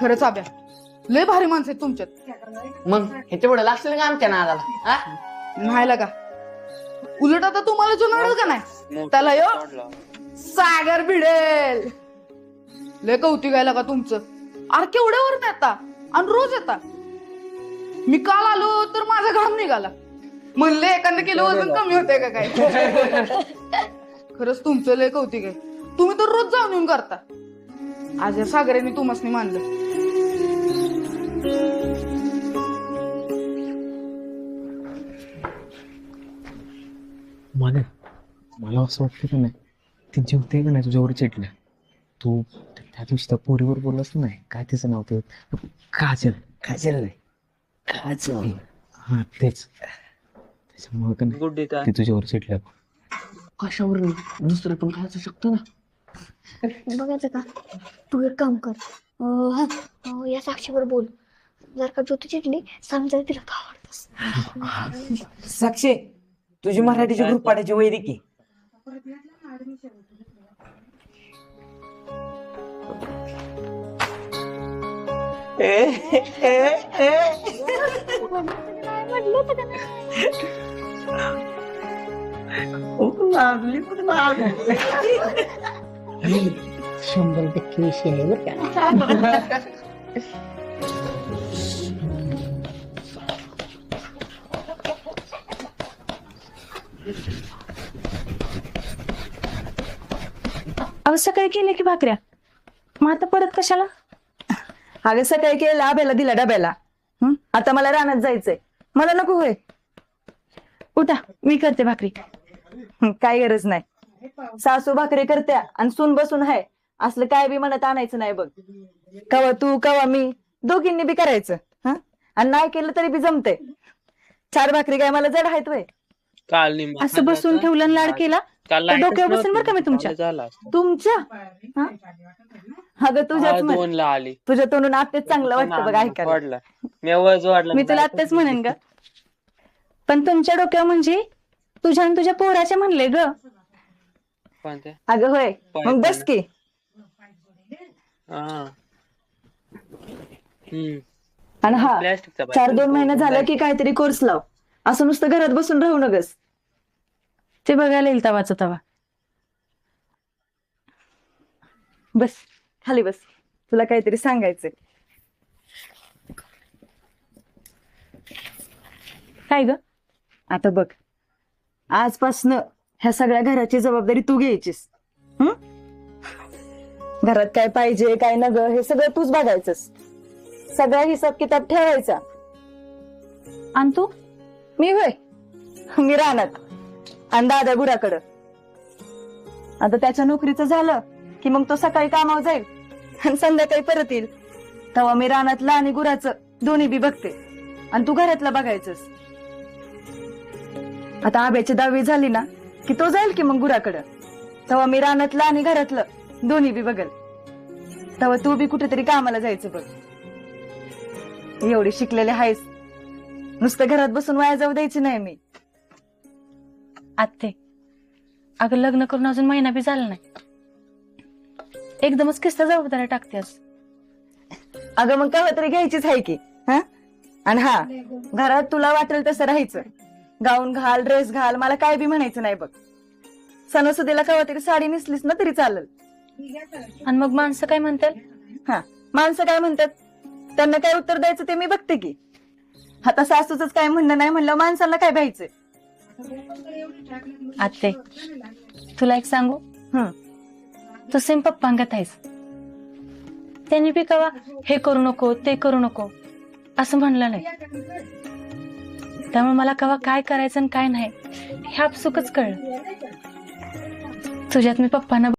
खरंच आब्या लय भारी माणसं आहेत तुमच्यात. मग ह्याच्या पुढे लागतील का आमच्या नादाला? हा? नाही लागा उलट आता तुम्हाला जुनाडच का नाही? त्याला यो सागर भिडेल. लय कौतिक आहे का तुमचं? अरे केवढ्यावर येता आणि रोज येता? मी काल आलो तर माझा घाम निघाला. म्हणले एखादं किलो वजन कमी होते का काय? खरंच तुमचं लय कौतिक आहे. तुम्ही तर रोज जाऊन येऊन करता. आज या सागराने तुम्हाला मानलं. मला मला असं वाटतं की नाही ती जेवते का नाही तुझ्यावर चिडल्या तू त्या दिवशी त्या पोरीवर बोललास नाही. काय तिचं नाव ते? काजल. काजल नाही. काजल. हा तेच. त्याच्यामुळे का नाही गुड्डी ती तुझ्यावर चिडल्या कशावर दुसरं पण खायचं शकतो ना? बघायचं का? तू एक काम कर. अं, हा, अं, या साक्षीवर बोल. जर का ज्योती चिडली समजा तिला का आवडतस साक्षी तुझी मराठीची ग्रुप पाठायची वैदिकी म्हटलं होतं का नाही? शंभर टक्के विषय आहे बरं का अहो सकाळी केले की भाकऱ्या? मग आता परत कशाला? अगं सकाळी केलेला आब्याला दिला डब्याला. हं? आता मला रानात जायचंय. मला नको होय. उठा मी करते भाकरी. हं, काय गरज नाही. सासू भाकरी करत्या आणि सून बसून आहे असलं काय बी मनात आणायचं नाही बघ. कवा तू कवा मी दोघींनी बी करायचं. हं? आणि नाही केलं तरी बी जमते चार भाकरी काय मला जड आहेत वय काल निंबा असं बसून ठेवलं लाड केला? काल तर lightच डोक्यावर बसेल बरं का मी नव्हती. तुमच्या? झालं असतं. तुमच्या? हं? अगं तुझ्याच आज म्हण. दोनला आली. तुझ्या तोंडून आतेच चांगलं वाटतं बघ ऐकायला. वाढला मी वज वाढला मी तुला आत्ताच म्हणेन ग. पण तुमच्या डोक्यावर म्हणजे तुझ्या आणि तुझ्या पोराचे म्हणले ग. कोणते अगं होय. मग बस की. हा. हम्म. आणि हा प्लॅस्टिकचा चार दोन महिने झालं की काहीतरी कोर्स लाव. असं नुसतं घरात बसून राहू नगस. ते बघायला येईल तवाचा तवा. बस खाली बस. तुला काहीतरी सांगायचंय. काय ग? आता बघ. आजपासनं ह्या सगळ्या घराची जबाबदारी तू घ्यायचीस. हं? घरात काय पाहिजे काय नग हे सगळं तूच बघायचंस. सगळा हिसाब किताब ठेवायचा. आणि तू? मी होय. मी राहणार आणि दादा गुराकडं. आता त्याच्या नोकरीचं झालं की मग तो सकाळी कामावर जाईल. आणि संध्याकाळी परत येईल. तेव्हा मी रानातलं आणि गुराचं दोन्ही बी बघते. आणि तू घरातलं बघायचंस. आता आब्याची दहावी झाली ना की तो जाईल की मग गुराकडं? तेव्हा मी रानातलं आणि घरातलं दोन्ही बी बघल. तेव्हा तू बी कुठेतरी कामाला जायचं बघ. एवढी शिकलेले आहेस. नुसतं घरात बसून वाया जाऊ द्यायची नाही मी. आत्ते अगं लग्न करून अजून महिना बी झाला नाही. एकदमच किस्ता जबाबदाऱ्या टाकतेस. अगं मग केव्हा तरी घ्यायचीच आहे की हा? आणि हा घरात तुला वाटेल तसं राहायचं. गाऊन घाल ड्रेस घाल मला काय बी म्हणायचं नाही बघ. सणासुदीला केव्हा तरी साडी नेसलीस ना तरी चालेल. आणि मग माणसं काय म्हणतात? हा माणसं काय म्हणतात? त्यांना काय उत्तर द्यायचं ते मी बघते की. आता सासूच काय म्हणणं नाही म्हणलं माणसांना काय भ्यायचंय? आत्ते तुला एक सांगू. तू सेम पप्पांगत आहेस. त्यांनी बी कवा हे करू नको ते करू नको असं म्हणलं नाही. त्यामुळे मला कवा काय करायचं आणि काय नाही हे आपसुकच कळलं. तुझ्यात मी पप्पांना